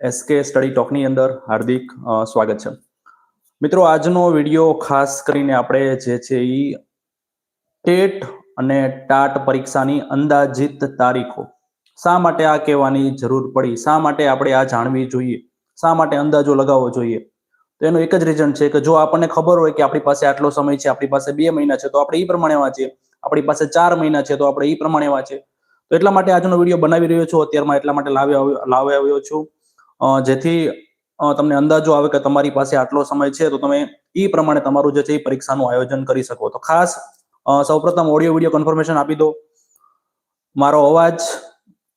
SK study ટોકની અંદર હાર્દિક સ્વાગત છે. મિત્રો, આજનો વીડિયો ખાસ કરીને આપણે જે છે એ ટેટ અને ટાટ પરીક્ષાની અંદાજિત તારીખો. શા માટે આ કહેવાની જરૂર પડી? શા માટે આપણે આ જાણવી જોઈએ? શા માટે અંદાજો લગાવવો જોઈએ? તો એનું એક જ રીઝન છે કે જો આપણને ખબર હોય કે આપણી પાસે આટલો સમય છે, આપણી પાસે બે મહિના છે, તો આપણે એ પ્રમાણે વાંચીએ. આપણી પાસે ચાર મહિના છે, તો આપણે એ પ્રમાણે વાંચીએ. તો એટલા માટે આજનો વીડિયો બનાવી રહ્યો છું. અત્યારમાં એટલા માટે લાવી લાવી આવ્યો છું. જેથી તમને અંદાજો આવે કે તમારી પાસે આટલો સમય છે, તો તમે એ પ્રમાણે તમારું જે છે એ પરીક્ષાનું આયોજન કરી શકો. તો ખાસ સૌપ્રથમ ઓડિયો વીડિયો કન્ફર્મેશન આપી દો. મારો અવાજ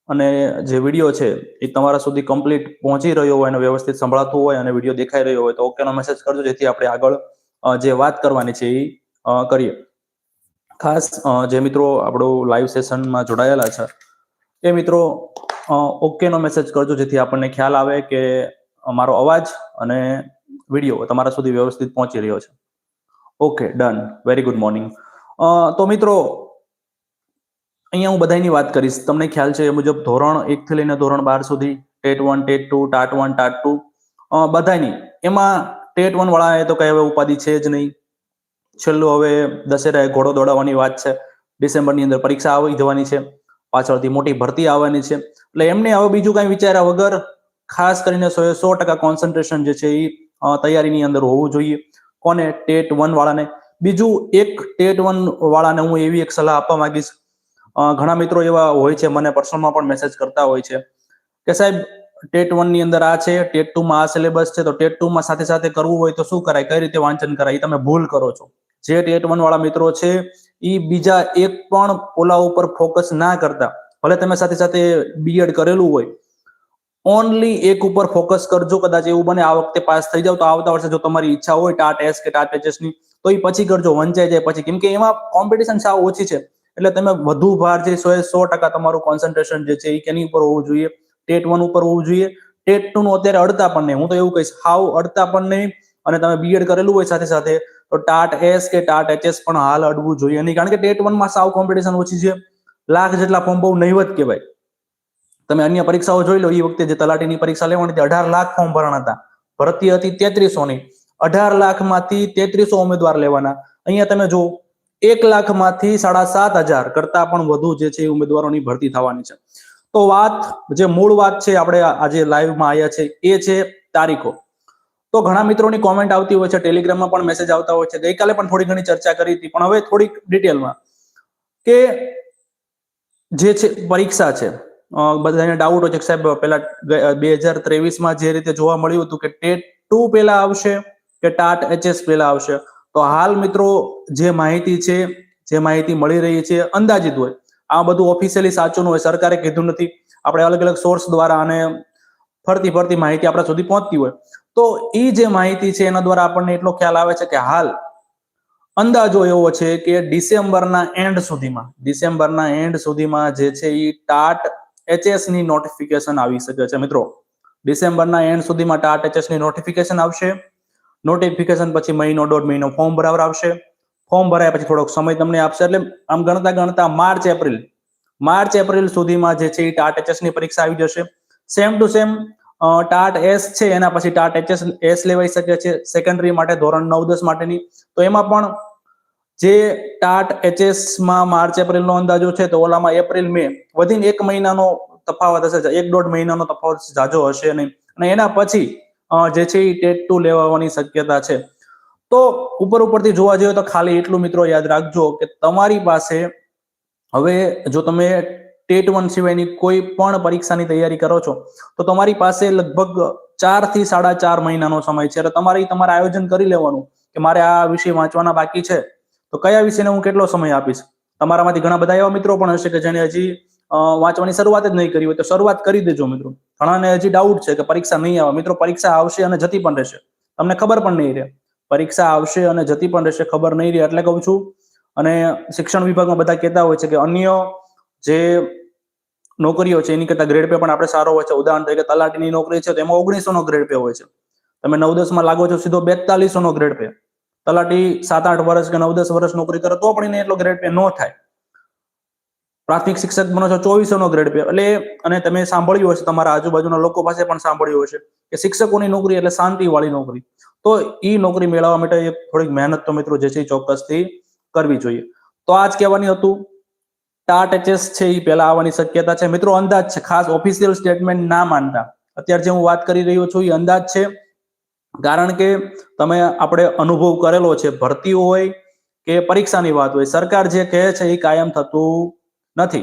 અને જે વીડિયો છે, એ તમારા સુધી કમ્પ્લીટ પહોંચી રહ્યો હોય અને વ્યવસ્થિત સંભળાતું હોય અને વીડિયો દેખાઈ રહ્યો હોય, તો ઓકેનો મેસેજ કરજો, જેથી આપણે આગળ જે વાત કરવાની છે એ કરીએ. ખાસ જે મિત્રો આપણું લાઈવ સેશનમાં જોડાયેલા છે, એ મિત્રો ઓકે નો મેસેજ કરજો જેથી આપણને ખ્યાલ આવે કે અમારો અવાજ અને વીડિયો તમારા સુધી વ્યવસ્થિત પહોંચી રહ્યો છે. Okay done very good morning તો મિત્રો, અહીંયા હું બધાની વાત કરીશ. તમને ખ્યાલ છે એ મુજબ ધોરણ એક થી લઈને ધોરણ બાર સુધી TET one, TET two, TAT one, TAT two બધાની એમાં ટેટ વન વાળાએ તો કઈ હવે ઉપાધિ છે જ નહીં. છેલ્લું હવે દશેરાએ ઘોડો દોડાવવાની વાત છે. ડિસેમ્બરની અંદર પરીક્ષા આવી જવાની છે. પાછળથી મોટી ભરતી આવવાની છે. એટલે એમને હવે બીજું કઈ વિચાર્યા વગર ખાસ કરીને સો સો ટકા કોન્સન્ટ્રેશન જે છે એ તૈયારીની અંદર હોવું જોઈએ. કોને? ટેટ વન વાળાને. બીજું એક ટેટ વન વાળાને હું એવી એક સલાહ આપવા માંગીશ. ઘણા મિત્રો એવા હોય છે, મને પર્સનલમાં પણ મેસેજ કરતા હોય છે કે સાહેબ, ટેટ વનની અંદર આ છે, ટેટ ટુ માં આ સિલેબસ છે, તો ટેટ ટુ માં સાથે સાથે કરવું હોય તો શું કરાય? કઈ રીતે વાંચન કરાય? એ તમે ભૂલ કરો છો. જે ટેટ વન વાળા મિત્રો છે એ બીજા એક પણ ઓલા ઉપર ફોકસ ના કરતા. ભલે તમે સાથે સાથે બીએડ કરેલું હોય. ઓનલી એક ઉપર ફોકસ કરજો કદાચ એવું બને. આ વખતે પાસ થઈ જાવ તો આવતા વર્ષે જો તમારી ઈચ્છા હોય ટાટ એસ કે ટાટની, તો એ પછી કરજો. વંચાઈ જાય પછી. કેમ કે એમાં કોમ્પિટિશન સાવ ઓછી છે. એટલે તમે વધુ ભાર જે સો સો ટકા તમારું કોન્સન્ટ્રેશન જે છે એ કેની ઉપર હોવું જોઈએ? ટેટ વન ઉપર હોવું જોઈએ? ટેટ ટુ નું અત્યારે અડતા પણ નહીં. હું તો એવું કહીશ, હાવ અડતા પણ નહીં. અને તમે બીએડ કરેલું હોય સાથે સાથે તો ટાટ એસ કે ટાટ એચએસ પણ હાલ અડવું જોઈએ નહીં. કારણ કે ટેટ વનમાં સાવ કોમ્પિટિશન ઓછી છે. લાખ જેટલા ફોર્મ બહુ નહીવત કહેવાય. તમે અન્ય પરીક્ષાઓ જોઈ લો એ વખતે જે તલાટીની પરીક્ષા લેવાની હતી, અઢાર લાખ ફોર્મ ભરાણા હતા. ભરતી હતી તેત્રીસો ની. અઢાર લાખમાંથી તેત્રીસો ઉમેદવાર લેવાના. અહીંયા તમે જો એક લાખમાંથી સાડા સાત હજાર કરતા પણ વધુ જે છે એ ઉમેદવારોની ભરતી થવાની છે. તો વાત, જે મૂળ વાત છે, આપણે આજે લાઈવમાં આવ્યા છે, એ છે તારીખો. તો ઘણા મિત્રોની કોમેન્ટ આવતી હોય છે ટેલિગ્રામમાં પણ મેસેજ આવતા હોય છે. ગઈકાલે પણ થોડી ઘણી ચર્ચા કરી હતી, પણ હવે થોડીક ડિટેલમાં કે જે છે, પરીક્ષા છે બધાને ડાઉટ હોય છે સાહેબ, પેલા બે હજાર ત્રેવીસમાં જે રીતે જોવા મળ્યું હતું કે ટેટ ટુ પેલા આવશે કે ટાટ એચએસ પેલા આવશે? તો હાલ મિત્રો, જે માહિતી છે, જે માહિતી મળી રહી છે, અંદાજિત હોય. આ બધું ઓફિશિયલી સાચું હોય, સરકારે કીધું નથી. આપણે અલગ અલગ સોર્સ દ્વારા અને ફરતી ફરતી માહિતી આપણા સુધી પહોંચતી હોય. તો એ જે માહિતી છે એના દ્વારા આપણને એટલો ખ્યાલ આવે છે કે હાલ અંદાજો એવો છે કે ડિસેમ્બરના એન્ડ સુધીમાં, ડિસેમ્બરના એન્ડ સુધીમાં જે છે એ ટાટ એચએસની નોટિફિકેશન આવી શકે છે. મિત્રો, ડિસેમ્બરના એન્ડ સુધીમાં ટાટ એચએસની નોટિફિકેશન આવશે. નોટિફિકેશન પછી મહિનો, દોઢ મહિનો ફોર્મ ભરાવર આવશે. ફોર્મ ભરાયા પછી થોડોક સમય તમને આપશે. એટલે આમ ગણતા ગણતા માર્ચ, એપ્રિલ માર્ચ, એપ્રિલ સુધીમાં જે છે એ ટાટ એચએસની પરીક્ષા આવી જશે. Same to same TAT S છે, એના પછી ટાટ એચએસ એસ લેવાઈ શકે છે સેકન્ડરી માટે ધોરણ નવ દસ માટેની. તો એમાં પણ જે ટાટ એચએસમાં માર્ચ એપ્રિલ નો અંદાજો છે, તો ઓલામાં એપ્રિલ, મે વધીને એક મહિનાનો તફાવત હશે, એક દોઢ મહિનાનો તફાવત જાજો હશે નહીં. અને એના પછી જે છે એ ટેટ ટુ લેવાની શક્યતા છે. તો ઉપર ઉપરથી જોવા જઈએ તો ખાલી એટલું મિત્રો યાદ રાખજો કે તમારી પાસે હવે જો તમે ટેટ વન સિવાયની કોઈ પણ પરીક્ષાની તૈયારી કરો છો, તો તમારી પાસે લગભગ ચારથી સાડા ચાર મહિનાનો સમય છે. એટલે તમારે તમારે આયોજન કરી લેવાનું કે મારે આ વિષય વાંચવાના બાકી છે. તો કયા વિષયને હું કેટલો સમય આપીશ? તમારામાંથી ઘણા બધા એવા મિત્રો પણ હશે કે જેને હજી વાંચવાની શરૂઆત જ નહીં કરી હોય તો શરૂઆત કરી દેજો મિત્રો. ઘણાને હજી ડાઉટ છે કે પરીક્ષા નહીં આવે. મિત્રો, પરીક્ષા આવશે અને જતી પણ રહેશે. તમને ખબર પણ નહીં રહે. પરીક્ષા આવશે અને જતી પણ રહેશે, ખબર નહીં રહે. એટલે કહું છું, અને શિક્ષણ વિભાગમાં બધા કહેતા હોય છે કે અન્ય જે નોકરીઓ છે, એની કરતા ગ્રેડ પે પણ આપણે સારો હોય છે. ઉદાહરણ તરીકે તલાટીની નોકરી છે તો એમાં ઓગણીસો નો ગ્રેડ પે હોય છે. તમે નવ દસમાં લાગો છો, સીધો બેતાલીસો નો ગ્રેડ પે તલાટી સાત આઠ વર્ષ કે નવ દસ વર્ષ નોકરી કરે, તો પણ એને એટલો ગ્રેડ પે ન થાય. પ્રાથમિક શિક્ષક બનો છો ચોવીસો નો ગ્રેડ પે એટલે, અને તમે સાંભળ્યું હશે, તમારા આજુબાજુના લોકો પાસે પણ સાંભળ્યું હશે કે શિક્ષકોની નોકરી એટલે શાંતિ વાળી નોકરી. તો એ નોકરી મેળવવા માટે થોડીક મહેનત તો મિત્રો જે છે ચોક્કસથી કરવી જોઈએ. તો આજ કહેવાની હતું. ટાટ એચએસ છે એ પહેલા આવવાની શક્યતા છે. મિત્રો, અંદાજ છે. ખાસ ઓફિશિયલ સ્ટેટમેન્ટ ના માનતા. અત્યારે જે હું વાત કરી રહ્યો છું એ અંદાજ છે. કારણ કે તમે આપણે અનુભવ કરેલો છે, ભરતી હોય કે પરીક્ષાની વાત હોય, સરકાર જે કહે છે એ કાયમ થતું નથી.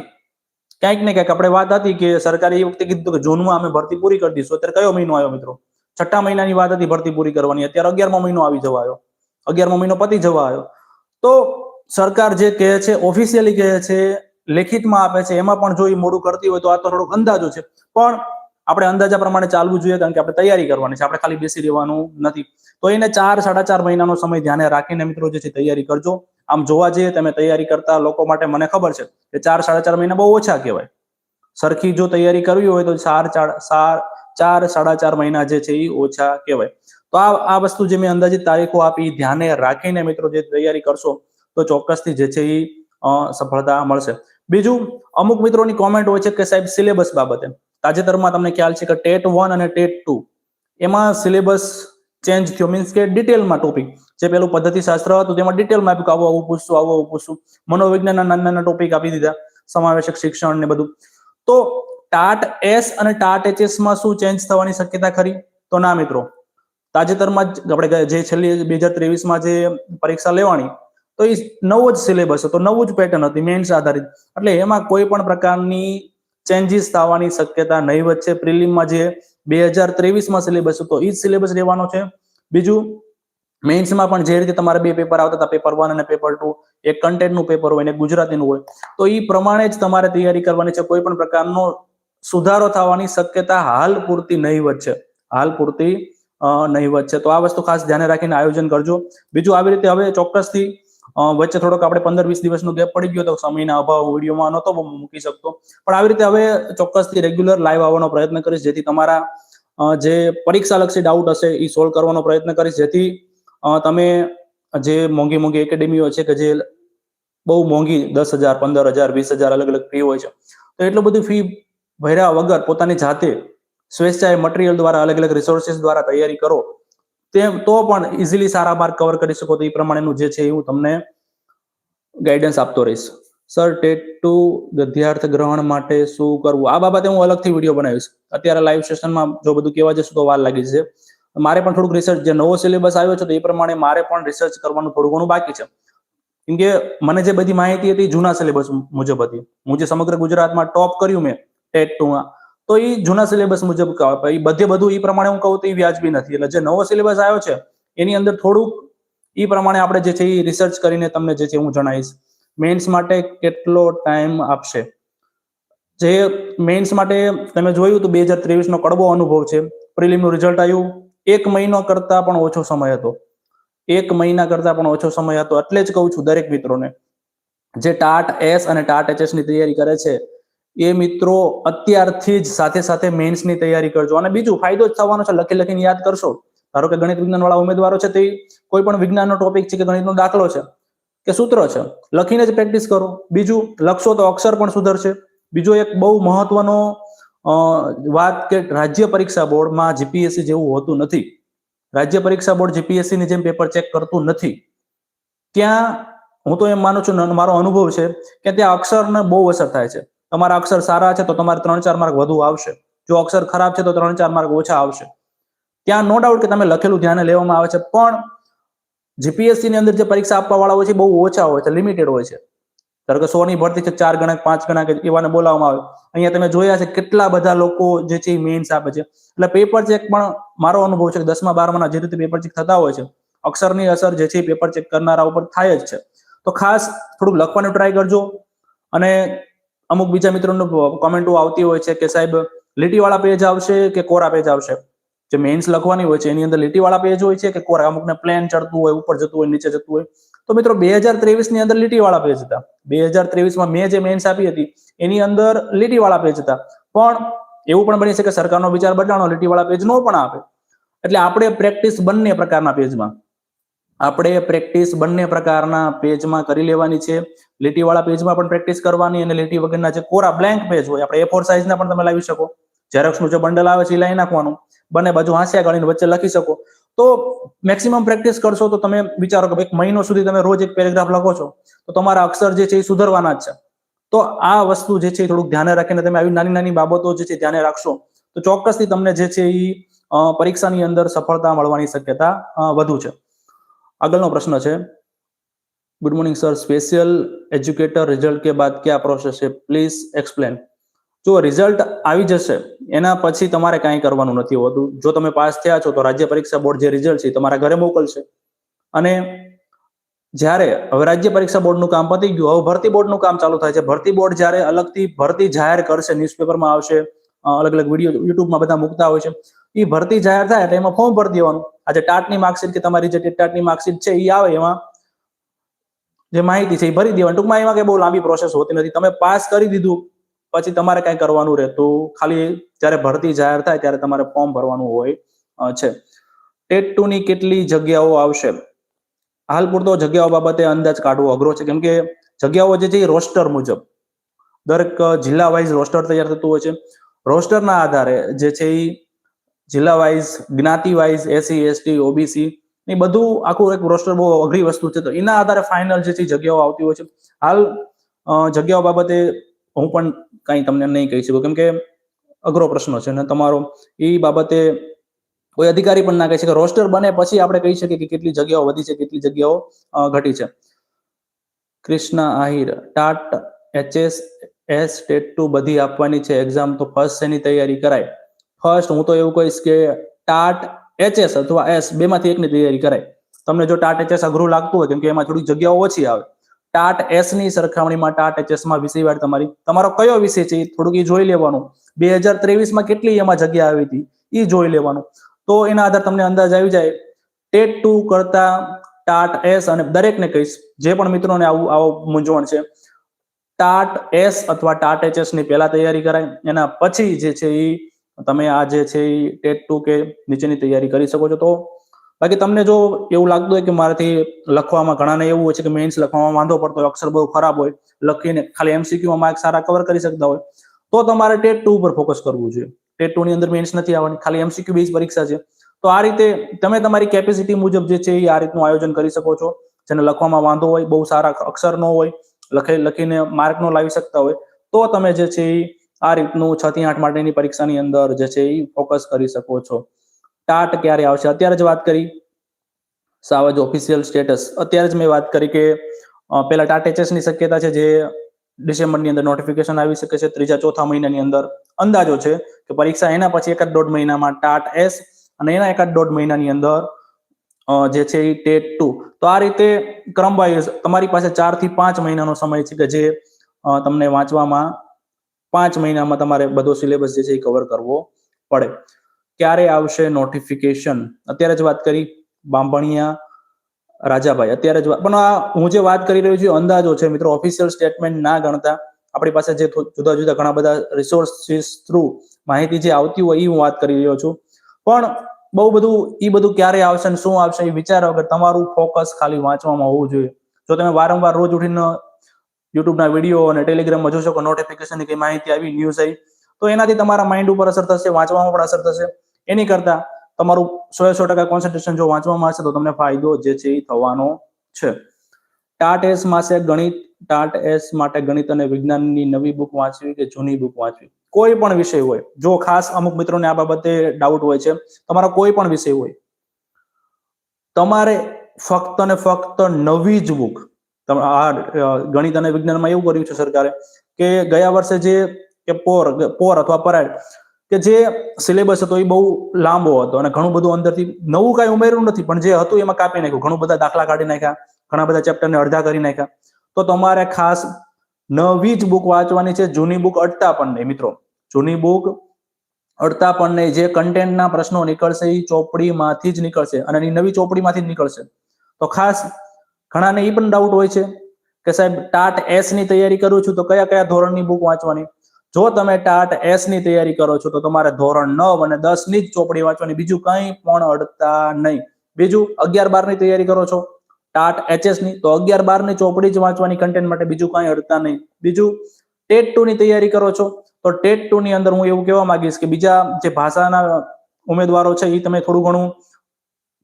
ક્યાંક ને ક્યાંક આપણે વાત હતી કે સરકારે એ વખતે કીધું કે જૂનમાં અમે ભરતી પૂરી કરી દઈશું. અત્યારે કયો મહિનો આવ્યો, મિત્રો? છઠ્ઠા મહિનાની વાત હતી, ભરતી પૂરી કરવાની. અત્યારે અગિયારમો મહિનો આવી જવા આવ્યો. અગિયારમો મહિનો પતી જવા આવ્યો. તો સરકાર જે કહે છે ઓફિશિયલી કહે છે લેખિતમાં આપે છે. એમાં પણ જો એ મોડું કરતી હોય તો આ તો થોડોક અંદાજો છે. પણ આપણે અંદાજા પ્રમાણે ચાલવું જોઈએ કારણ કે આપણે તૈયારી કરવાની છે. આપણે ખાલી બેસી રહેવાનું નથી. તો એને ચાર, સાડા ચાર મહિનાનો સમય ધ્યાને રાખીને મિત્રો જે છે તૈયારી કરજો. આમ જોવા જઈએ તમે તૈયારી કરતા લોકો માટે મને ખબર છે કે ચાર, સાડા ચાર મહિના બહુ ઓછા કહેવાય. સરખી જો તૈયારી કરવી હોય તો ચાર ચાર ચાર, સાડા ચાર મહિના જે છે એ ઓછા કહેવાય. તો આ આ વસ્તુ જે મેં અંદાજિત તારીખો આપી ધ્યાને રાખીને મિત્રો જે તૈયારી કરશો તો ચોક્કસથી જે છે એ સફળતા મળશે. બીજું, અમુક મિત્રોની કોમેન્ટ હોય છે કે સાહેબ સિલેબસ બાબતે. તાજેતરમાં તમને ખ્યાલ છે કે ટેટ વન અને ટેટ ટુ, એમાં સિલેબસ ચેન્જ થયો. મીન્સ કે ડિટેલમાં ટોપિક જે પેલું પદ્ધતિશાસ્ત્ર હતું, તેમાં ડિટેલમાં આપ્યું કે આવું આવું પૂછશું, આવું આવું પૂછશું. મનોવિજ્ઞાનના નાના નાના ટોપિક આપી દીધા. સમાવેશક શિક્ષણ ને બધું. તો ટાટ એસ અને ટાટ એચએસમાં શું ચેન્જ થવાની શક્યતા ખરી? તો ના, મિત્રો. તાજેતરમાં જ આપણે જે છેલ્લી બે હજાર ત્રેવીસમાં જે પરીક્ષા લેવાની તો એ નવો જ સિલેબસ હતો નવું જ પેટર્ન હતી મેન્સ આધારિત. એટલે એમાં કોઈ પણ પ્રકારની ચેન્જીસ થવાની શક્યતા નહીવત છે પ્રિલિમમાં જે બે હજાર ત્રેવીસમાં સિલેબસ હતો એ જ સિલેબસ રહેવાનો છે. બીજું મેન્સમાં પણ જે રીતે તમારે બે પેપર આવતા હતા પેપર વન અને પેપર ટુ એક કન્ટેન્ટનું પેપર હોય ને ગુજરાતીનું હોય, તો એ પ્રમાણે જ તમારે તૈયારી કરવાની છે. કોઈ પણ પ્રકારનો સુધારો થવાની શક્યતા હાલ પૂરતી નહીવત છે હાલ પૂરતી નહીવત છે તો આ વસ્તુ ખાસ ધ્યાને રાખીને આયોજન કરજો. બીજું આવી રીતે હવે ચોક્કસથી વચ્ચે થોડોક આપણે પંદર વીસ દિવસનો ગેપ પડી ગયો તો સમયના અભાવ વિડીયોમાં નહોતો મૂકી શકતો. પણ આવી રીતે હવે ચોક્કસથી રેગ્યુલર લાઈવ આવવાનો પ્રયત્ન કરીશ, જેથી તમારા જે પરીક્ષા લક્ષી ડાઉટ હશે એ સોલ્વ કરવાનો પ્રયત્ન કરીશ, જેથી તમે જે મોંઘી મોંઘી એકેડેમીઓ છે કે જે બહુ મોંઘી દસ હજાર, પંદર હજાર, વીસ હજાર અલગ અલગ ફી હોય છે, તો એટલું બધું ફી ભર્યા વગર પોતાની જાતે સ્વેચ્છાએ મટીરિયલ દ્વારા અલગ અલગ રિસોર્સિસ દ્વારા તૈયારી કરો તેમ તો પણ ઇઝીલી સારા માર્ક કવર કરી શકો તો એ પ્રમાણેનું જે છે એ હું તમને ગાઈડન્સ આપતો રહીશ. સર ટેટ ટુ વિદ્યાર્થ ગ્રહણ માટે શું કરવું? આ બાબતે હું અલગથી વીડિયો બનાવીશ. અત્યારે લાઈવ સેશનમાં જો બધું કહેવા જશું તો વાર લાગી જશે. મારે પણ થોડુંક રિસર્ચ જે નવો સિલેબસ આવ્યો છે તો એ પ્રમાણે મારે પણ રિસર્ચ કરવાનું થોડું ઘણું બાકી છે. કેમ કે મને જે બધી માહિતી હતી જૂના સિલેબસ મુજબ હતી. હું જે સમગ્ર ગુજરાતમાં ટોપ કર્યું મેં ટેટ ટુમાં તો એ જૂના સિલેબસ મુજબ બધે બધું એ પ્રમાણે હું કહું તો એ વ્યાજબી નથી. એટલે જે નવો સિલેબસ આવ્યો છે, એની અંદર થોડુંક એ પ્રમાણે આપણે જે છે એ રિસર્ચ કરીને તમને જે છે હું જણાવીશ. મેન્સ માટે કેટલો ટાઈમ આપશે? જે મેન્સ માટે તમે જોયું તો બે હજાર ત્રેવીસ નો કડવો અનુભવ છે. પ્રિલિમનું રિઝલ્ટ આવ્યું. એક મહિનો કરતા પણ ઓછો સમય હતો. એક મહિના કરતા પણ ઓછો સમય હતો. એટલે જ કહું છું દરેક મિત્રોને, જે ટાટ એસ અને ટાટ એચએસની તૈયારી કરે છે એ મિત્રો અત્યારથી જ સાથે સાથે મેન્સની તૈયારી કરજો. અને બીજું, ફાયદો જ થવાનો છે, લખી લખીને યાદ કરશો. ધારો કે ગણિત વિજ્ઞાન વાળા ઉમેદવારો છે, તે કોઈ પણ વિજ્ઞાનનો ટોપિક છે કે ગણિતનો દાખલો છે, કે સૂત્ર છે, લખીને જ પ્રેક્ટિસ કરો. બીજું, લખશો તો અક્ષર પણ સુધરશે. બીજો એક બહુ મહત્વનો વાત કે રાજ્ય પરીક્ષા બોર્ડમાં જીપીએસસી જેવું હોતું નથી. રાજ્ય પરીક્ષા બોર્ડ જીપીએસસી ની જેમ પેપર ચેક કરતું નથી. ત્યાં, હું તો એમ માનું છું મારો અનુભવ છે કે ત્યાં અક્ષરને બહુ અસર થાય છે. તમારા અક્ષર સારા છે તો તમારે ત્રણ ચાર માર્ક વધુ આવશે. જો અક્ષર ખરાબ છે તો ત્રણ ચાર માર્ક ઓછા આવશે. ત્યાં નો ડાઉટ કે તમે લખેલું ધ્યાને લેવામાં આવે છે, પણ જીપીએસસી ની અંદર જે પરીક્ષા આપવા વાળા હોય છે બહુ ઓછા હોય છે લિમિટેડ હોય છે. ધારો કે સો ની ભરતી છે, ચાર ગણક, પાંચ ગણક એવાને બોલાવવામાં આવે. અહીંયા તમે જોયા છે કેટલા બધા લોકો જે છે મેન્સ આપે છે. એટલે પેપર ચેક પણ મારો અનુભવ છે કે દસમા બારમા જે રીતે પેપર ચેક થતા હોય છે, અક્ષરની અસર જે છે પેપર ચેક કરનારા ઉપર થાય જ છે. તો ખાસ થોડુંક લખવાનું ટ્રાય કરજો અને અમુક બીજા મિત્રોનું કોમેન્ટો આવતી હોય છે કે સાહેબ, લીટીવાળા પેજ આવશે કે કોરા પેજ આવશે? જે મેઇન્સ લખવાની હોય છે, એની અંદર લીટીવાળા પેજ હોય છે કે કોરા? અમુકને પ્લેન ચડતું હોય, ઉપર જતું હોય, નીચે જતું હોય. તો મિત્રો, બે હજારની અંદર લીટીવાળા પેજ હતા. બે હજાર ત્રેવીસમાં મેં જે મેન્સ આપી હતી, એની અંદર લીટીવાળા પેજ હતા. પણ એવું પણ બની શકે સરકારનો વિચાર બદલાણો લીટીવાળા પેજ નો પણ આપે. એટલે આપણે પ્રેક્ટિસ બંને પ્રકારના પેજમાં આપણે પ્રેક્ટિસ બંને પ્રકારના પેજમાં કરી લેવાની છે. લીટીવાળા પેજમાં પણ પ્રેક્ટિસ કરવાની અને લીટી વગરના જે કોરા બ્લેન્ક પેજ હોય, આપણે એ ફોર સાઇઝના પણ તમે લાવી શકો. ઝેરોક્સનું જે બંડલ આવે છે એ લાવી નાખવાનું. બંને બાજુ હાંસ્યા ગાળીને વચ્ચે લખી શકો. તો મેક્સિમમ પ્રેક્ટિસ કરશો તો તમે વિચારો કે એક મહિનો સુધી તમે રોજ એક પેરેગ્રાફ લખો છો, તો તમારા અક્ષર જે છે એ સુધરવાના જ છે. તો આ વસ્તુ જે છે એ થોડુંક ધ્યાને રાખીને તમે આવી નાની નાની બાબતો જે છે ધ્યાને રાખશો, તો ચોક્કસથી તમને જે છે એ પરીક્ષાની અંદર સફળતા મળવાની શક્યતા વધુ છે. આગળનો પ્રશ્ન છે. Good morning sir special educator result કે બાદ ક્યાં પ્રોસેસ છે? પ્લીઝ એક્સપ્લેન જો રિઝલ્ટ આવી જશે, એના પછી તમારે કાંઈ કરવાનું નથી હોતું. જો તમે પાસ થયા છો, તો રાજ્ય પરીક્ષા બોર્ડ જે રિઝલ્ટ છે તમારા ઘરે મોકલશે. અને જ્યારે હવે રાજ્ય પરીક્ષા બોર્ડનું કામ પતી ગયું, હવે ભરતી બોર્ડનું કામ ચાલુ થાય છે. ભરતી બોર્ડ જ્યારે અલગથી ભરતી જાહેર કરશે ન્યૂઝપેપરમાં આવશે અલગ અલગ વીડિયો યુટ્યુબમાં બધા મૂકતા હોય છે. એ ભરતી જાહેર થાય એટલે એમાં ફોર્મ ભરી દેવાનું. આજે ટાટની માર્કશીટ કે તમારી જે ટાટની માર્કશીટ છે એ આવે એમાં જે માહિતી છે એ ભરી દેવાની. ટૂંકમાં એમાં કઈ બહુ લાંબી પ્રોસેસ હોતી નથી. તમે પાસ કરી દીધું, પછી તમારે કઈ કરવાનું રહેતું. ખાલી જ્યારે ભરતી જાહેર થાય ત્યારે તમારે ફોર્મ ભરવાનું હોય છે. ટેટ ટુ ની કેટલી જગ્યાઓ આવશે? હાલ પૂરતો જગ્યાઓ બાબતે અંદાજ કાઢવો અઘરો છે. કેમ કે જગ્યાઓ જે છે એ રોસ્ટર મુજબ. દરેક જિલ્લા વાઇઝ રોસ્ટર તૈયાર થતું હોય છે. રોસ્ટરના આધારે જે છે એ જિલ્લા વાઇઝ જ્ઞાતિ વાઇઝ એસસી એસટી ઓબીસી એ બધું આખું એક રોસ્ટર બહુ અઘરી વસ્તુ છે. તો એના આધારે ફાઇનલ જે છે જગ્યાઓ આવતી હોય છે. હાલ જગ્યાઓ બાબતે હું પણ કાંઈ તમને નહીં કહી શકું, કેમ કે અઘરો પ્રશ્ન છે અને તમારો. એ બાબતે કોઈ અધિકારી પણ ના કહી શકે. રોસ્ટર બને પછી આપણે કહી શકીએ કે કેટલી જગ્યાઓ વધી છે, કેટલી જગ્યાઓ ઘટી છે. Krishna Ahir, TAT, HS, S, TET two બધી આપવાની છે. એક્ઝામ તો ફર્સ્ટ એની તૈયારી કરાય? ફર્સ્ટ હું તો એવું કહીશ કે ટાટ એચએસ અથવા એસ બેમાંથી એકની તૈયારી કરાય. તમને જો ટાટ એચએસ અઘરું લાગતું હોય, કેમ કે એમાં થોડી જગ્યાઓ ઓછી આવે. ટાટ એસની સરખામણીમાં ટાટ એચએસમાં વિષયવાર તમારી, તમારો કયો વિષય છે થોડુંક એ જોઈ લેવાનું. બે હજાર ત્રેવીસમાં કેટલી એમાં જગ્યા આવી હતી એ જોઈ લેવાનું. તો એના આધાર તમને અંદાજ આવી જાય. ટેટ ટુ કરતા ટાટ એસ અને દરેકને કહીશ, જે પણ મિત્રોને આવું, આવો મૂંઝવણ છે, ટાટ એસ અથવા ટાટ એચએસની પહેલા તૈયારી કરાય. એના પછી જે છે એ તમે આ જે છે એ ટેટ ટુ કે નીચેની તૈયારી કરી શકો છો. તો બાકી તમને જો એવું લાગતું હોય કે મારાથી લખવામાં ઘણાને એવું હોય છે કે મેઇન્સ લખવામાં વાંધો પડતો હોય, અક્ષર બહુ ખરાબ હોય, લખીને ખાલી એમસીક્યુમાં માર્ક સારા કવર કરી શકતા હોય, તો તમારે ટેટ ટુ ઉપર ફોકસ કરવું જોઈએ. ટેટ ટુ ની અંદર મેઇન્સ નથી આવવાની, ખાલી એમસીક્યુ બેઝ પરીક્ષા છે. તો આ રીતે તમે તમારી કેપેસિટી મુજબ જે છે એ આ રીતનું આયોજન કરી શકો છો. જેને લખવામાં વાંધો હોય, બહુ સારા અક્ષર નો હોય, લખે, લખીને માર્ક નો લાવી શકતા હોય, તો તમે જે છે એ આ રીતનું છ થી આઠ માટેની પરીક્ષાની અંદર જે છે એ ફોકસ કરી શકો છો. ટાટ ક્યારે આવશે? અત્યારે જ વાત કરી. સાવજ ઓફિશિયલ સ્ટેટસ અત્યારે જ મેં વાત કરી કે પેલા ટાટ એચએસની શક્યતા છે જે ડિસેમ્બરની અંદર નોટિફિકેશન આવી શકે છે. ત્રીજા, ચોથા મહિનાની અંદર અંદાજો છે કે પરીક્ષા એના પછી એકાદ દોઢ મહિનામાં ટાટ એસ અને એના એકાદ દોઢ મહિનાની અંદર જે છે એ ટેટ ટુ. તો આ રીતે ક્રમ વાઇઝ તમારી પાસે ચારથી પાંચ મહિનાનો સમય છે કે જે તમને વાંચવામાં પાંચ મહિનામાં તમારે બધો સિલેબસ જે છે એ કવર કરવો પડે. ક્યારે આવશે નોટિફિકેશન અત્યારે જ વાત કરી બાંભણિયા રાજાભાઈ. અત્યારે જ પણ આ હું જે વાત કરી રહ્યો છું અંદાજો છે મિત્રો. ઓફિશિયલ સ્ટેટમેન્ટ ના ગણતા આપણી પાસે જે જુદા જુદા ઘણા બધા રિસોર્સિસ થ્રુ માહિતી જે આવતી હોય એ હું વાત કરી રહ્યો છું. પણ બહુ બધું એ બધું ક્યારે આવશે ને શું આવશે એ વિચારો વગર તમારું ફોકસ ખાલી વાંચવામાં હોવું જોઈએ. જો તમે વારંવાર રોજ ઉઠીને યુટ્યુબના વીડિયો અને ટેલિગ્રામમાં જોશો કે નોટિફિકેશન કઈ માહિતી આવી ન્યૂઝ આવી. તો એનાથી તમારા માઇન્ડ ઉપર અસર થશે, વાંચવામાં પણ અસર થશે. એની કરતા તમારું સો સો ટકા કોન્સન્ટ્રેશન જો વાંચવામાં હશે તો તમને ફાયદો જે છે એ થવાનો છે. ટાટ એસ માસે ગણિત, ટાટ એસ માટે ગણિત અને વિજ્ઞાનની નવી બુક વાંચવી કે જૂની બુક વાંચવી? કોઈ પણ વિષય હોય, જો ખાસ અમુક મિત્રોને આ બાબતે ડાઉટ હોય છે, તમારો કોઈ પણ વિષય હોય, તમારે ફક્ત ને ફક્ત નવી જ બુક આ ગણિત અને વિજ્ઞાનમાં એવું કર્યું છે સરકારે કે ગયા વર્ષે જે, કે પોર પોર અથવા પરાડ કે જે સિલેબસ હતો એ બહુ લાંબો હતો અને ઘણું બધું અંદરથી નવું કાંઈ ઉમેર્યું નથી, પણ જે હતું એમાં કાપી નાખ્યું, ઘણું બધા દાખલા કાઢી નાખ્યા, ઘણા બધા ચેપ્ટરને અડધા કરી નાખ્યા. તો તમારે ખાસ નવી જ બુક વાંચવાની છે, જૂની બુક અડતા પણ નહીં, મિત્રો. જૂની બુક અડતા પણ નહીં, જે કન્ટેન્ટના પ્રશ્નો નીકળશે એ ચોપડીમાંથી જ નીકળશે અને એની નવી ચોપડીમાંથી જ નીકળશે. તો ખાસ ઘણાને એ પણ ડાઉટ હોય છે કે સાહેબ ટાટ એસની તૈયારી કરું છું તો કયા કયા ધોરણની બુક વાંચવાની? જો તમે ટાટ એસની તૈયારી કરો છો તો તમારે ધોરણ નવ અને દસની જ ચોપડી વાંચવાની, બીજું કંઈ પણ અડતા નહીં. બીજું અગિયાર બારની તૈયારી કરો છો, ટાટ એચએસની, તો અગિયાર બારની ચોપડી જ વાંચવાની કન્ટેન્ટ માટે બીજું કાંઈ અડતા નહીં. બીજું ટેટ ટુ ની તૈયારી કરો છો, તો ટેટ ટુ ની અંદર હું એવું કહેવા માંગીશ કે બીજા જે ભાષાના ઉમેદવારો છે એ તમે થોડું ઘણું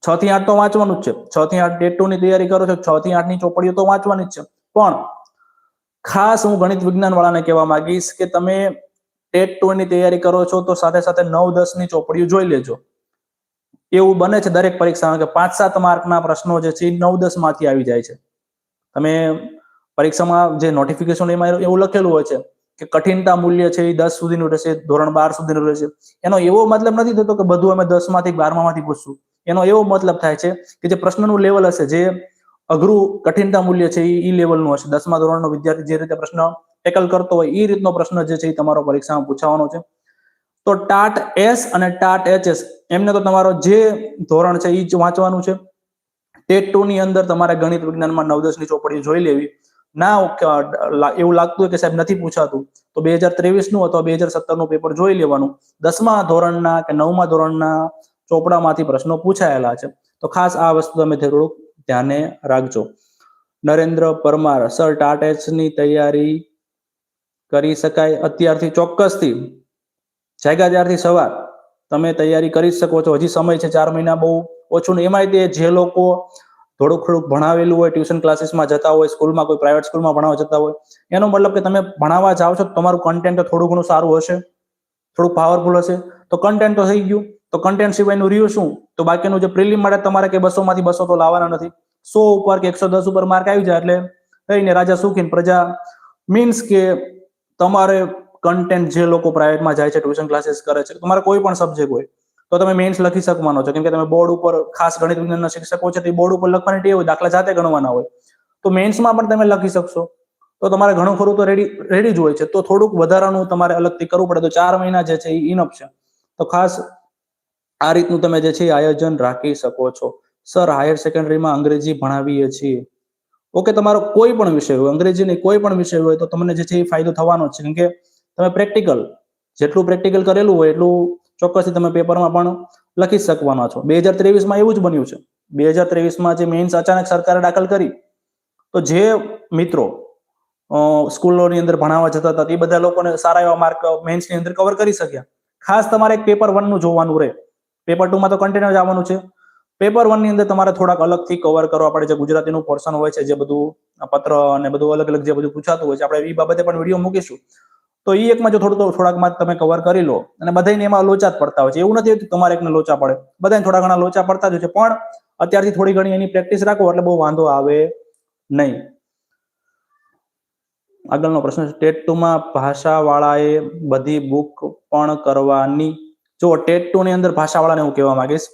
છ થી આઠ તો વાંચવાનું જ છે. છ થી આઠ ડેટ ટુ ની તૈયારી કરો છો છ થી આઠની ચોપડીઓ તો વાંચવાની જ છે. પણ ખાસ હું ગણિત વિજ્ઞાન વાળાને કહેવા માંગીશ કે તમે ટેટ ટુ ની તૈયારી કરો છો તો સાથે સાથે નવ દસની ચોપડીઓ જોઈ લેજો. એવું બને છે દરેક પરીક્ષામાં કે પાંચ સાત માર્કના પ્રશ્નો જે છે નવ દસમાંથી આવી જાય છે. તમે પરીક્ષામાં જે નોટિફિકેશન એમાં એવું લખેલું હોય છે કે કઠિનતા મૂલ્ય છે એ દસ સુધીનું રહેશે, ધોરણ બાર સુધીનું રહેશે. એનો એવો મતલબ નથી થતો કે બધું અમે દસમાંથી બારમા પૂછશું. એનો એવો મતલબ થાય છે કે જે પ્રશ્નનું લેવલ હશે, જે અઘરું કઠિનતા મૂલ્ય છે એ લેવલનું હશે. દસમા ધોરણનો વિદ્યાર્થી જે રીતે પ્રશ્ન ટેકલ કરતો હોય એ રીતનો પ્રશ્ન જે છે એ તમારો પરીક્ષામાં પૂછાવાનો છે. તો ટાટ એસ અને ટાટ એચએસ, એમને તો તમારો જે ધોરણ છે એ જ વાંચવાનું છે. ટેટ ટુ ની અંદર તમારે ગણિત વિજ્ઞાનમાં નવ દસની ચોપડી જોઈ લેવી. ના એવું લાગતું હોય કે સાહેબ નથી પૂછાતું. તો બે હજાર ત્રેવીસનું અથવા બે હજાર સત્તરનું પેપર જોઈ લેવાનું. દસમા ધોરણના કે નવમા ધોરણના ચોપડામાંથી પ્રશ્નો પૂછાયેલા છે. તો ખાસ આ વસ્તુ તમે થોડુંક ધ્યાને રાખજો. નરેન્દ્ર પરમાર, સર, ટાટેચની તૈયારી કરી શકાય અત્યારથી ચોક્કસથી. જાગ્યા ત્યારથી સવાર. તમે તૈયારી કરી શકો છો. હજી સમય છે, ચાર મહિના બહુ ઓછું એમાંય તે જે લોકો થોડુંક થોડુંક ભણાવેલું હોય, ટ્યુશન ક્લાસીસમાં જતા હોય, સ્કૂલમાં કોઈ પ્રાઇવેટ સ્કૂલમાં ભણાવવા જતા હોય, એનો મતલબ કે તમે ભણાવવા જાઓ છો તમારું કન્ટેન્ટ થોડું ઘણું સારું હશે. થોડું પાવરફુલ હશે. તો કન્ટેન્ટ તો થઈ ગયું. તો કન્ટેન્ટ સિવાયનું રહ્યું શું? તો બાકીનું જે પ્રિલિમ માટે તમારે કે બસો માંથી બસો તો લાવવાના નથી. સો ઉપર કે એકસો દસ ઉપર માર્ક આવી જાય એટલે રહીને રાજા સુખીન પ્રજા મીન્સ કે તમારે કન્ટેન્ટ જે લોકો પ્રાઇવેટમાં જાય છે ટ્યુશન ક્લાસીસ કરે છે, તમારે કોઈ પણ સબ્જેક્ટ હોય, તો તમે મેન્સ લખી શકવાનો છો. કેમ કે તમે બોર્ડ ઉપર ખાસ ગણિત વિજ્ઞાનના શિક્ષકો છે, તે બોર્ડ ઉપર લખવાની ટેવ હોય, દાખલા જાતે ગણવાના હોય. તો મેન્સમાં પણ તમે લખી શકશો. તો તમારે ઘણું ખરું તો રેડી રેડી જ હોય છે. તો થોડુંક વધારાનું તમારે અલગથી કરવું પડે. તો ચાર મહિના જે છે એ ઇનફ છે. તો ખાસ આ રીતનું તમે જે છે આયોજન રાખી શકો છો. સર હાયર સેકન્ડરીમાં અંગ્રેજી ભણાવીએ છીએ. ઓકે તમારો કોઈ પણ વિષય હોય, અંગ્રેજીની કોઈ પણ વિષય હોય, તો તમને જે છે એ ફાયદો થવાનો છે. કેમ કે તમે પ્રેક્ટિકલ જેટલું પ્રેક્ટિકલ કરેલું હોય, એટલું ચોક્કસથી તમે પેપરમાં પણ લખી શકવાના છો. બે હજાર ત્રેવીસમાં એવું જ બન્યું છે. બે હજાર ત્રેવીસમાં જે મેઇન્સ અચાનક સરકારે દાખલ કરી, તો જે મિત્રો સ્કૂલોની અંદર ભણાવવા જતા હતા એ બધા લોકોને સારા એવા માર્ક મેઇન્સની અંદર કવર કરી શક્યા. ખાસ તમારે એક પેપર વનનું જોવાનું રહે. પેપર ટુ માં તો કન્ટિન્યુ આવવાનું છે. પેપર વનની અંદર તમારે થોડાક અલગથી કવર કરવા પડે જે ગુજરાતીનું પોર્શન હોય છે, જે બધું પત્ર અને બધું અલગ અલગ જે બધું પૂછાતું હોય છે. આપણે એ બાબતે પણ વીડિયો મૂકીશું. તો એ એકમાં જો થોડું થોડાકમાં તમે કવર કરી લો. અને બધાને એમાં લોચા જ પડતા હોય છે. એવું નથી તમારે એકને લોચા પડે. બધાને થોડા ઘણા લોચા પડતા જ હોય છે. પણ અત્યારથી થોડી ઘણી એની પ્રેક્ટિસ રાખો એટલે બહુ વાંધો આવે નહીં. આગળનો પ્રશ્ન સ્ટેટ ટેટ ટુ માં ભાષા વાળાએ બધી બુક પણ કરવાની જો ટેટ ટુ ની અંદર ભાષાવાળાને હું કહેવા માંગીશ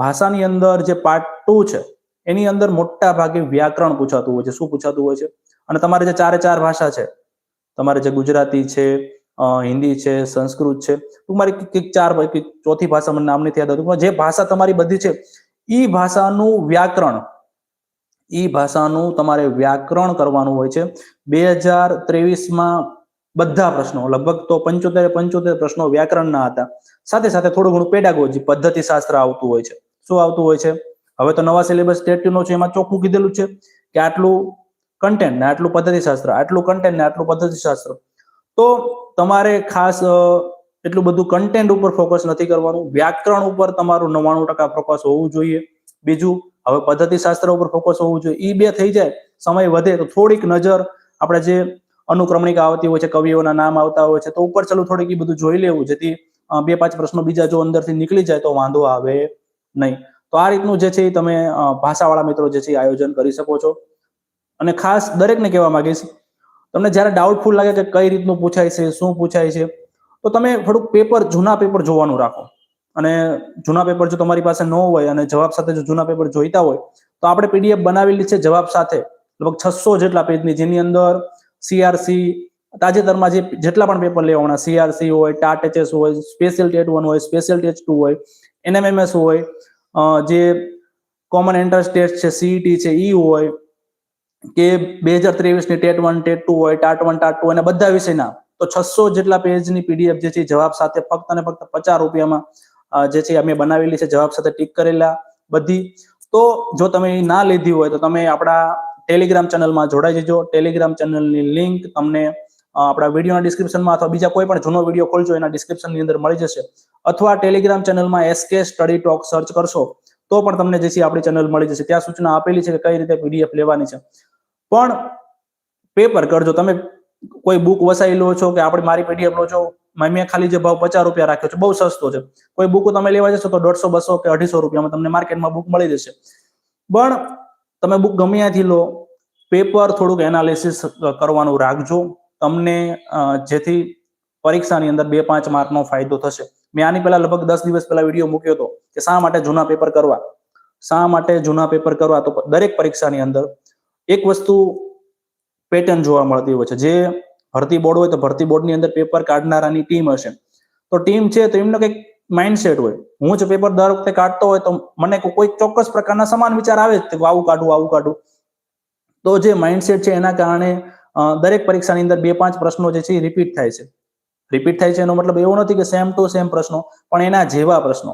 ભાષાની અંદર જે પાર્ટ ટુ છે, એની અંદર મોટા ભાગે વ્યાકરણ પૂછાતું હોય છે. શું પૂછાતું હોય છે? અને તમારે જે ચારે ચાર ભાષા છે, તમારે જે ગુજરાતી છે હિન્દી છે, સંસ્કૃત છે તમારી કંઈક ચાર ચોથી ભાષા મને નામ નથી યાદ આવતું જે ભાષા તમારી બધી છે એ ભાષાનું વ્યાકરણ, ઈ ભાષાનું તમારે વ્યાકરણ કરવાનું હોય છે. બે હજાર ત્રેવીસમાં બધા પ્રશ્નો, લગભગ તો પંચોતેર પંચોતેર પ્રશ્નો વ્યાકરણના હતા. સાથે સાથે થોડું ઘણું પેડાગોજી પદ્ધતિ શાસ્ત્ર આવતું હોય છે. શું આવતું હોય છે? હવે તો નવા સિલેબસ સ્ટેટ નો છે, એમાં ચોખ્ખું કીધેલું છે કે આટલું કન્ટેન્ટ ને આટલું પદ્ધતિ શાસ્ત્ર આટલું કન્ટેન્ટ ને આટલું પદ્ધતિ શાસ્ત્ર તો તમારે ખાસ એટલું બધું કન્ટેન્ટ ઉપર ફોકસ નથી કરવાનું. વ્યાકરણ ઉપર તમારું નવ્વાણું ટકા ફોકસ હોવું જોઈએ. બીજું, હવે પદ્ધતિ શાસ્ત્ર ઉપર ફોકસ હોવું જોઈએ. એ બે થઈ જાય, સમય વધે તો થોડીક નજર આપણે જે અનુક્રમણિકા આવતી હોય છે, કવિઓના નામ આવતા હોય છે, તો ઉપર ચલું થોડીક એ બધું જોઈ લેવું. જેથી બે પાંચ પ્રશ્નો બીજા જો અંદરથી નીકળી જાય તો વાંધો આવે નહીં. તો આ રીતનું જે છે એ તમે ભાષાવાળા મિત્રો જે છે આયોજન કરી શકો છો. અને ખાસ દરેકને કહેવા માંગીશ, તમને જ્યારે ડાઉટફુલ લાગે કે કઈ રીતનું પૂછાય છે, શું પૂછાય છે, તો તમે થોડુંક પેપર જૂના પેપર જોવાનું રાખો. અને જૂના પેપર જો તમારી પાસે ન હોય અને જવાબ સાથે જો જૂના પેપર જોઈતા હોય, તો આપણે પીડીએફ બનાવેલી છે જવાબ સાથે, લગભગ છસો જેટલા પેજની જેની અંદર સીઆરસી તાજેતરમાં જે જેટલા પણ પેપર લેવાના સીઆરસી હોય ટાટ એચએસ હોય સ્પેશિયલ ટેટ વન હોય સ્પેશિયલ ટેટ ટુ હોય એનએમએમએસ હોય જે કોમન એન્ટ્રન્સ ટેસ્ટ છે સીઈટી છે, ઈ હોય, કે બે હજાર ત્રેવીસની ટેટ વન ટેટ ટુ હોય ટાટ વન ટાટ ટુ અને બધા વિષયના, તો છસો જેટલા પેજની પીડીએફ જે છે જવાબ સાથે ફક્ત અને ફક્ત પચાસ રૂપિયામાં જે છે અમે બનાવેલી છે, જવાબ સાથે ટીક કરેલા, બધી. તો જો તમે ના લીધી હોય, તો તમે આપણા ટેલિગ્રામ ચેનલમાં જોડાઈ જજો. ટેલિગ્રામ ચેનલની લિંક તમને આપણા વિડીયોના ડિસ્ક્રિપ્શનમાં અથવા બીજા કોઈ પણ જૂનો વીડિયો ખોલજો, એના ડિસ્ક્રિપ્શનની અંદર મળી જશે. અથવા ટેલિગ્રામ ચેનલમાં એસકે સ્ટડી ટોક સર્ચ કરશો, તો પણ તમને જે છે આપણી ચેનલ મળી જશે. ત્યાં સૂચના આપેલી છે કે કઈ રીતે પીડીએફ લેવાની છે. પણ પેપર કરજો તમે કોઈ બુક વસાઈ લો છો કે આપણે મારી પીડીએફ લો છો મેં ખાલી જે ભાવ પચાસ રૂપિયા રાખ્યો છે, બહુ સસ્તો છે. કોઈ બુક તમે લેવા જશો તો દોઢસો, બસો કે અઢીસો રૂપિયામાં તમને માર્કેટમાં બુક મળી જશે. પણ તમે બુક ગમે ત્યાંથી લો પેપર થોડુંક એનાલિસિસ કરવાનું રાખજો. તમને જેથી પરીક્ષાની અંદર બે પાંચ માર્કનો ફાયદો થશે. મેં આની પહેલા લગભગ દસ દિવસ પહેલા વીડિયો મૂક્યો હતો કે શા માટે જૂના પેપર કરવા? શા માટે જૂના પેપર કરવા? તો દરેક પરીક્ષાની અંદર એક વસ્તુ પેટર્ન જોવા મળતી હોય છે. જે ભરતી બોર્ડ હોય તો ભરતી બોર્ડની અંદર પેપર કાઢનારાની ટીમ હશે. તો ટીમ છે તો એમને કંઈક માઇન્ડસેટ હોય. હું જ પેપર દર વખતે કાઢતો હોય તો મને કોઈ ચોક્કસ પ્રકારના સમાન વિચાર આવે જ આવું કાઢું આવું કાઢું. તો જે માઇન્ડસેટ છે એના કારણે દરેક પરીક્ષાની અંદર બે પાંચ પ્રશ્નો જે છે એ રિપીટ થાય છે. રિપીટ થાય છે એનો મતલબ એવો નથી કે સેમ ટુ સેમ પ્રશ્નો, પણ એના જેવા પ્રશ્નો,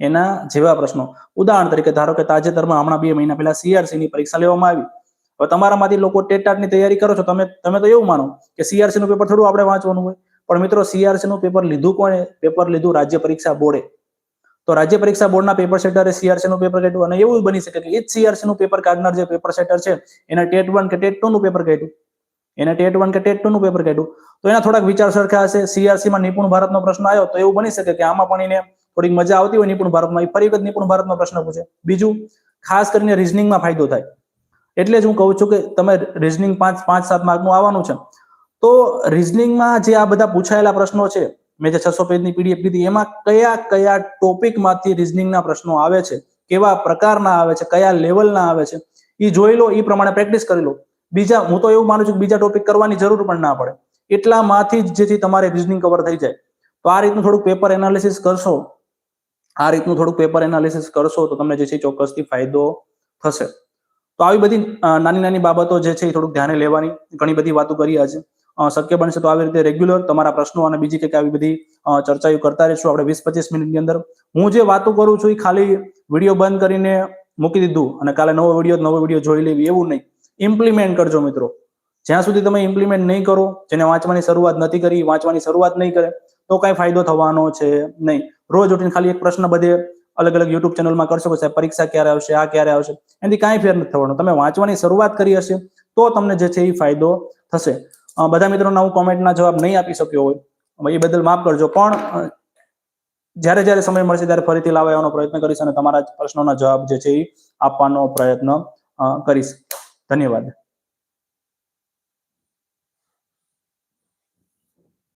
એના જેવા પ્રશ્નો. ઉદાહરણ તરીકે ધારો કે તાજેતરમાં હમણાં બે મહિના પહેલા સીઆરસી ની પરીક્ષા લેવામાં આવી. હવે તમારામાંથી લોકો ટેટની તૈયારી કરો છો. તમે તમે તો એવું માનો કે સીઆરસી નું પેપર થોડું આપણે વાંચવાનું હોય. પણ મિત્રો સીઆરસી નું પેપર લીધું કોણે? પેપર લીધું રાજ્ય પરીક્ષા બોર્ડે. તો રાજ્ય પરીક્ષા બોર્ડના પેપર સેટરે સીઆરસી નું પેપર કાઢ્યું અને એવું બની શકે કે એ જ સીઆરસી નું પેપર કાઢનાર જે પેપર સેટર છે, એને ટેટ વન કે ટેટ ટુ નું પેપર કાઢ્યું. એને ટેટ વન કે ટેટ ટુ નું પેપર કાઢ્યું. તો એના થોડાક વિચાર સરખા હશે. સીઆરસી માં નિપુણ ભારતનો પ્રશ્ન આવ્યો તો એવું બની શકે કે આમાં પણ એને થોડીક મજા આવતી હોય નિપુણ ભારતમાં. એ ફરી વખત નિપુણ ભારતનો પ્રશ્ન પૂછે. બીજું, ખાસ કરીને રિઝનિંગમાં ફાયદો થાય. એટલે જ હું કહું છું કે તમે રિઝનિંગ પાંચ પાંચ, સાત માર્કનું આવવાનું છે. તો રિઝનિંગમાં જે આ બધા પૂછાયેલા પ્રશ્નો છે, મેં જે છસો પેજની પીડીએફ લીધી, એમાં કયા કયા ટોપિકમાંથી રિઝનિંગના પ્રશ્નો આવે છે, કેવા પ્રકારના આવે છે, કયા લેવલના આવે છે એ જોઈ લો એ પ્રમાણે પ્રેક્ટિસ કરી લો. બીજા, હું તો એવું માનું છું કે બીજા ટોપિક કરવાની જરૂર પણ ના પડે. એટલામાંથી જ જેથી તમારે રિઝનિંગ કવર થઈ જાય. તો આ રીતનું થોડુંક પેપર એનાલિસિસ કરશો, આ રીતનું થોડુંક પેપર એનાલિસિસ કરશો, તો તમને જે છે ચોક્કસથી ફાયદો થશે. તો આવી બધી નાની નાની બાબતો જે છે એ થોડુંક ધ્યાને લેવાની, ઘણી બધી વાતો કરી આજે. શક્ય બનશે તો આવી રીતે રેગ્યુલર તમારા પ્રશ્નો અને બીજી કંઈક આવી બધી ચર્ચાઓ કરતા રહીશું. આપણે વીસ પચીસ મિનિટની અંદર હું જે વાતો કરું છું એ ખાલી વીડિયો બંધ કરીને મૂકી દીધું અને કાલે નવો વીડિયો નવો વીડિયો જોઈ લેવી, એવું નહીં. ઇમ્પ્લિમેન્ટ કરજો મિત્રો. જ્યાં સુધી તમે ઇમ્પ્લિમેન્ટ નહીં કરો, જેને વાંચવાની શરૂઆત નથી કરી, વાંચવાની શરૂઆત નહીં કરે, તો કઈ ફાયદો થવાનો છે નહીં. રોજ ઉઠીને ખાલી એક પ્રશ્ન બધે અલગ અલગ યુટ્યુબ ચેનલમાં કરશો કે સાહેબ પરીક્ષા ક્યારે આવશે, આ ક્યારે આવશે, એનાથી કાંઈ ફેર નથી થવાનો. તમે વાંચવાની શરૂઆત કરી હશે, તો તમને જે છે એ ફાયદો થશે. બધા મિત્રોના હું કોમેન્ટના જવાબ નહીં આપી શક્યો હોય એ બદલ માફ કરજો. પણ જ્યારે જ્યારે સમય મળશે ત્યારે ફરીથી લાવવા આવવાનો પ્રયત્ન કરીશ અને તમારા પ્રશ્નોના જવાબ જે છે એ આપવાનો પ્રયત્ન કરીશ. ધન્યવાદ.